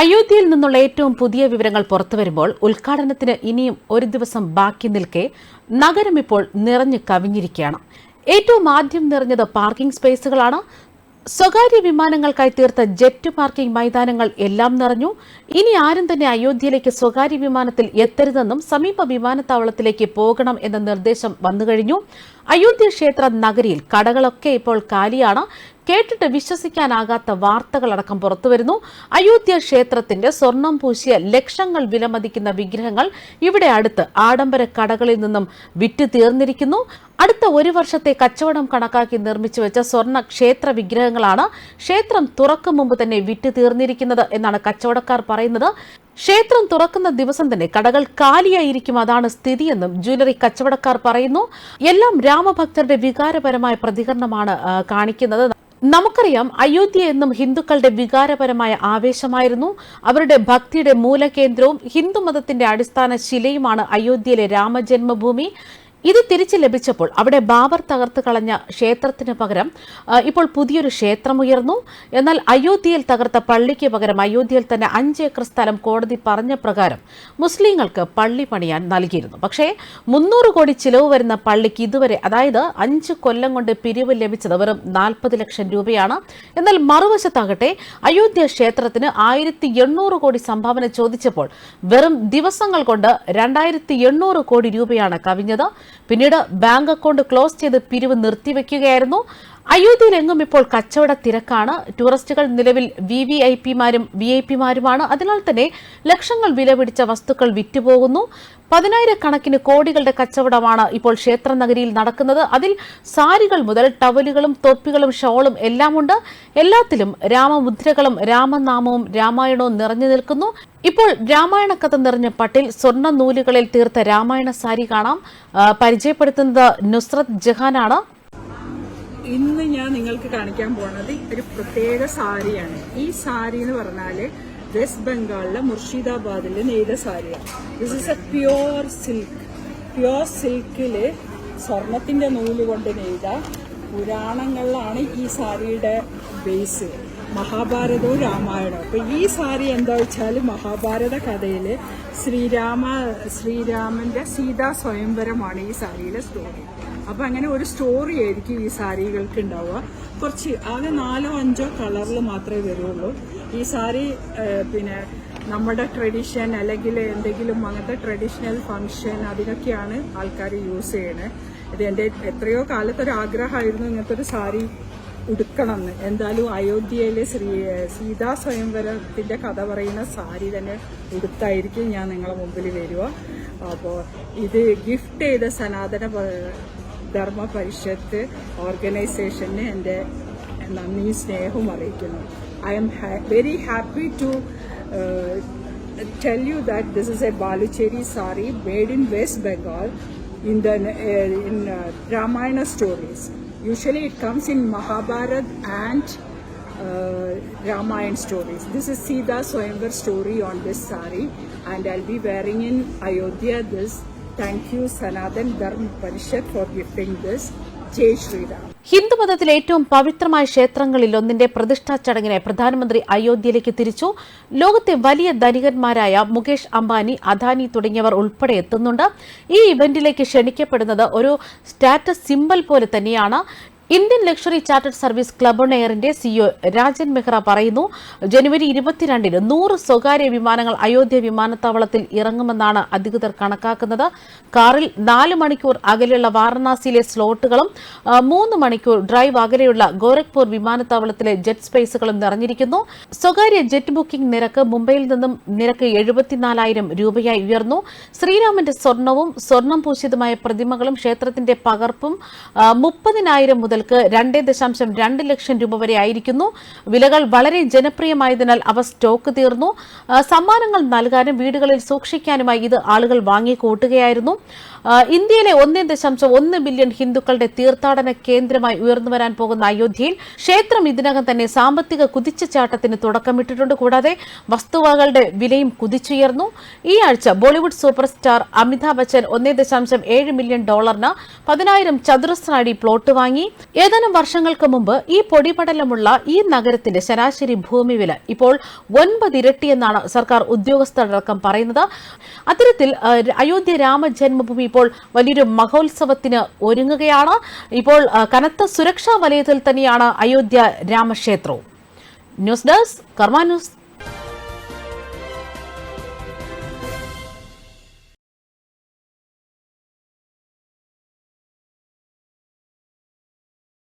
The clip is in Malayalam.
അയോധ്യയിൽ നിന്നുള്ള ഏറ്റവും പുതിയ വിവരങ്ങൾ പുറത്തുവരുമ്പോൾ ഉദ്ഘാടനത്തിന് ഇനിയും ഒരു ദിവസം ബാക്കി നിൽക്കെ നഗരം ഇപ്പോൾ നിറഞ്ഞു കവിഞ്ഞിരിക്കുകയാണ്. ഏറ്റവും ആദ്യം നിറഞ്ഞത് പാർക്കിംഗ് സ്പേസുകളാണ്. സ്വകാര്യ വിമാനങ്ങൾക്കായി തീർത്ത ജെറ്റ് പാർക്കിംഗ് മൈതാനങ്ങൾ എല്ലാം നിറഞ്ഞു. ഇനി ആരും തന്നെ അയോധ്യയിലേക്ക് സ്വകാര്യ വിമാനത്തിൽ എത്തരുതെന്നും സമീപ വിമാനത്താവളത്തിലേക്ക് പോകണം എന്ന നിർദ്ദേശം വന്നുകഴിഞ്ഞു. അയോധ്യ ക്ഷേത്ര നഗരിയിൽ കടകളൊക്കെ ഇപ്പോൾ കാലിയാണ്. കേട്ടിട്ട് വിശ്വസിക്കാനാകാത്ത വാർത്തകളടക്കം പുറത്തുവരുന്നു. അയോധ്യ ക്ഷേത്രത്തിന്റെ സ്വർണം പൂശിയ ലക്ഷങ്ങൾ വിലമതിക്കുന്ന വിഗ്രഹങ്ങൾ ഇവിടെ അടുത്ത് ആഡംബര കടകളിൽ നിന്നും വിറ്റു തീർന്നിരിക്കുന്നു അടുത്ത ഒരു വർഷത്തെ കച്ചവടം കണക്കാക്കി നിർമ്മിച്ചു വെച്ച സ്വർണ ക്ഷേത്ര വിഗ്രഹങ്ങളാണ് ക്ഷേത്രം തുറക്കും മുമ്പ് തന്നെ വിറ്റു തീർന്നിരിക്കുന്നത് എന്നാണ് കച്ചവടക്കാർ പറയുന്നത്. ക്ഷേത്രം തുറക്കുന്ന ദിവസം തന്നെ കടകൾ കാലിയായിരിക്കും അതാണ് സ്ഥിതിയെന്നും ജ്വല്ലറി കച്ചവടക്കാർ പറയുന്നു. എല്ലാം രാമഭക്തരുടെ വികാരപരമായ പ്രതികരണമാണ് കാണിക്കുന്നത്. നമുക്കറിയാം അയോധ്യ എന്നും ഹിന്ദുക്കളുടെ വികാരപരമായ ആവേശമായിരുന്നു. അവരുടെ ഭക്തിയുടെ മൂലകേന്ദ്രവും ഹിന്ദുമതത്തിന്റെ അടിസ്ഥാന ശിലയുമാണ് അയോധ്യയിലെ രാമജന്മഭൂമി. ഇത് തിരിച്ചു ലഭിച്ചപ്പോൾ അവിടെ ബാബർ തകർത്ത് കളഞ്ഞ ക്ഷേത്രത്തിന് പകരം ഇപ്പോൾ പുതിയൊരു ക്ഷേത്രം ഉയർന്നു. എന്നാൽ അയോധ്യയിൽ തകർത്ത പള്ളിക്ക് പകരം അയോധ്യയിൽ തന്നെ അഞ്ച് ഏക്കർ സ്ഥലം കോടതി പറഞ്ഞ പ്രകാരം മുസ്ലിങ്ങൾക്ക് പള്ളി പണിയാൻ നൽകിയിരുന്നു. പക്ഷേ മുന്നൂറ് കോടി ചിലവ് വരുന്ന പള്ളിക്ക് ഇതുവരെ അതായത് അഞ്ച് കൊല്ലം കൊണ്ട് പിരിവ് ലഭിച്ചത് വെറും നാൽപ്പത് ലക്ഷം രൂപയാണ്. എന്നാൽ മറുവശത്താകട്ടെ അയോധ്യ ക്ഷേത്രത്തിന് ആയിരത്തി എണ്ണൂറ് കോടി സംഭാവന ചോദിച്ചപ്പോൾ വെറും ദിവസങ്ങൾ കൊണ്ട് രണ്ടായിരത്തി എണ്ണൂറ് കോടി രൂപയാണ് കവിഞ്ഞത്. പിന്നീട് ബാങ്ക് അക്കൗണ്ട് ക്ലോസ് ചെയ്ത് പിരിവ് നിർത്തിവെക്കുകയായിരുന്നു. അയോധ്യയിൽ എങ്ങും ഇപ്പോൾ കച്ചവട തിരക്കാണ്. ടൂറിസ്റ്റുകൾ നിലവിൽ വി വി ഐ പിമാരും വി ഐ പിമാരുമാണ് അതിനാൽ തന്നെ ലക്ഷങ്ങൾ വില പിടിച്ച വസ്തുക്കൾ വിറ്റുപോകുന്നു. പതിനായിരക്കണക്കിന് കോടികളുടെ കച്ചവടമാണ് ഇപ്പോൾ ക്ഷേത്ര നഗരിയിൽ നടക്കുന്നത്. അതിൽ സാരികൾ മുതൽ ടവലുകളും തൊപ്പികളും ഷോളും എല്ലാമുണ്ട്. എല്ലാത്തിലും രാമമുദ്രകളും രാമനാമവും രാമായണവും നിറഞ്ഞു നിൽക്കുന്നു. ഇപ്പോൾ രാമായണ കഥ നിറഞ്ഞ പട്ടിൽ സ്വർണ നൂലുകളിൽ തീർത്ത രാമായണ സാരി കാണാം. പരിചയപ്പെടുത്തുന്നത് നുസ്രത് ജഹാനാണ്. ഇന്ന് ഞാൻ നിങ്ങൾക്ക് കാണിക്കാൻ പോണത് ഒരു പ്രത്യേക സാരിയാണ്. ഈ സാരി എന്ന് പറഞ്ഞാൽ വെസ്റ്റ് ബംഗാളിലെ മുർഷിദാബാദിൽ നെയ്ത സാരിയാണ്. This is a pure silk pure സിൽക്കിൽ സ്വർണത്തിന്റെ നൂൽ കൊണ്ട് നെയ്ത പുരാണങ്ങളിലാണ് ഈ സാരിയുടെ ബേസ് മഹാഭാരതവും രാമായണവും. അപ്പൊ ഈ സാരി എന്താ വെച്ചാൽ മഹാഭാരത കഥയിൽ ശ്രീരാമ ശ്രീരാമന്റെ സീതാ സ്വയംവരമാണ് ഈ സാരിയിലെ സ്റ്റോറി അപ്പൊ അങ്ങനെ ഒരു സ്റ്റോറി ആയിരിക്കും ഈ സാരികൾക്ക് ഉണ്ടാവുക. കുറച്ച് ആകെ നാലോ അഞ്ചോ കളറിൽ മാത്രമേ വരുള്ളൂ. ഈ സാരി പിന്നെ നമ്മുടെ ട്രഡീഷൻ അല്ലെങ്കിൽ എന്തെങ്കിലും അങ്ങനത്തെ ട്രഡീഷണൽ ഫങ്ഷൻ അതിനൊക്കെയാണ് ആൾക്കാർ യൂസ് ചെയ്യണേ. ഇത് എന്റെ എത്രയോ കാലത്തൊരു ആഗ്രഹമായിരുന്നു ഇങ്ങനത്തെ ഒരു സാരി ഉടുക്കണം എന്ന് എന്തായാലും അയോധ്യയിലെ ശ്രീ സീതാ സ്വയംവരത്തിന്റെ കഥ പറയുന്ന സാരി തന്നെ ഉടുത്തായിരിക്കും ഞാൻ നിങ്ങളെ മുമ്പിൽ വരിക. അപ്പോൾ ഇത് ഗിഫ്റ്റ് ചെയ്ത സനാതന ധർമ്മ പരിഷത്ത് ഓർഗനൈസേഷന് എന്റെ നന്ദിയും സ്നേഹവും അറിയിക്കുന്നു I am very happy to tell you that this is a Balucheri sari made in West Bengal in the uh, in uh, Ramayana stories. Usually it comes in Mahabharat and uh, Ramayana stories. This is Sita Swayamvar story on this sari and I'll be wearing in Ayodhya this. Thank you Sanatan Dharma Parishad for gifting this Jai Ram. ഹിന്ദുമതത്തിലെ ഏറ്റവും പവിത്രമായ ക്ഷേത്രങ്ങളിൽ ഒന്നിന്റെ പ്രതിഷ്ഠാ ചടങ്ങിനെ പ്രധാനമന്ത്രി അയോധ്യയിലേക്ക് തിരിച്ചു. ലോകത്തെ വലിയ ധനികന്മാരായ മുകേഷ് അംബാനി അദാനി തുടങ്ങിയവർ ഉൾപ്പെടെ എത്തുന്നുണ്ട്. ഈ ഇവന്റിലേക്ക് ക്ഷണിക്കപ്പെടുന്നത് ഒരു സ്റ്റാറ്റസ് സിമ്പൽ പോലെ തന്നെയാണ്. Indian luxury chartered service club on എയറിന്റെ CEO Rajan Mehra പറയുന്നു ജനുവരി ഇരുപത്തിരണ്ടിന് നൂറ് സ്വകാര്യ വിമാനങ്ങൾ അയോധ്യ വിമാനത്താവളത്തിൽ ഇറങ്ങുമെന്നാണ് അധികൃതർ കണക്കാക്കുന്നത്. കാറിൽ നാല് മണിക്കൂർ അകലെയുള്ള വാരണാസിയിലെ സ്ലോട്ടുകളും മൂന്ന് മണിക്കൂർ ഡ്രൈവ് അകലെയുള്ള ഗോരഖ്പൂർ വിമാനത്താവളത്തിലെ ജെറ്റ് സ്പേസുകളും നിറഞ്ഞിരിക്കുന്നു. സ്വകാര്യ ജെറ്റ് ബുക്കിംഗ് നിരക്ക് മുംബൈയിൽ നിന്നും നിരക്ക് എഴുപത്തിനാലായിരം രൂപയായി ഉയർന്നു. ശ്രീരാമന്റെ സ്വർണവും സ്വർണം പൂശിയതുമായ പ്രതിമകളും ക്ഷേത്രത്തിന്റെ പകർപ്പും മുപ്പതിനായിരം മുപ്പതിനായിരം മുതൽക്ക് രണ്ട് ദശാംശം രണ്ട് ലക്ഷം രൂപ വരെ ആയിരിക്കുന്നു. വിലകൾ വളരെ ജനപ്രിയമായതിനാൽ അവ സ്റ്റോക്ക് തീർന്നു. സമ്മാനങ്ങൾ നൽകാനും വീടുകളിൽ സൂക്ഷിക്കാനുമായി ഇത് ആളുകൾ വാങ്ങിക്കൂട്ടുകയായിരുന്നു. ഇന്ത്യയിലെ ഒന്നേ ദശാംശം ഒന്ന് ബില്യൺ ഹിന്ദുക്കളുടെ തീർത്ഥാടന കേന്ദ്രമായി ഉയർന്നു വരാൻ പോകുന്ന അയോധ്യയിൽ ക്ഷേത്രം ഇതിനകം തന്നെ സാമ്പത്തിക കുതിച്ചുചാട്ടത്തിന് തുടക്കമിട്ടിട്ടുണ്ട്. കൂടാതെ വസ്തുവകകളുടെ വിലയും കുതിച്ചുയർന്നു. ഈ ആഴ്ച Bollywood super star Amitabh Bachchan ഒന്നേ ദശാംശം ഏഴ് മില്യൺ ഡോളറിന് പതിനായിരം ചതുരശ്ര അടി പ്ലോട്ട് വാങ്ങി. ഏതാനും വർഷങ്ങൾക്ക് മുമ്പ് ഈ പൊടിപടലമുള്ള ഈ നഗരത്തിന്റെ ശരാശരി ഭൂമി വില ഇപ്പോൾ ഒൻപത് ഇരട്ടിയെന്നാണ് സർക്കാർ ഉദ്യോഗസ്ഥരടക്കം പറയുന്നത്. അത്തരത്തിൽ അയോധ്യ രാമജന്മഭൂമി ഇപ്പോൾ വലിയൊരു മഹോത്സവത്തിന് ഒരുങ്ങുകയാണ്. ഇപ്പോൾ കനത്ത സുരക്ഷാ വലയത്തിൽ തന്നെയാണ് Ayodhya രാമക്ഷേത്രവും. News desk Karma news.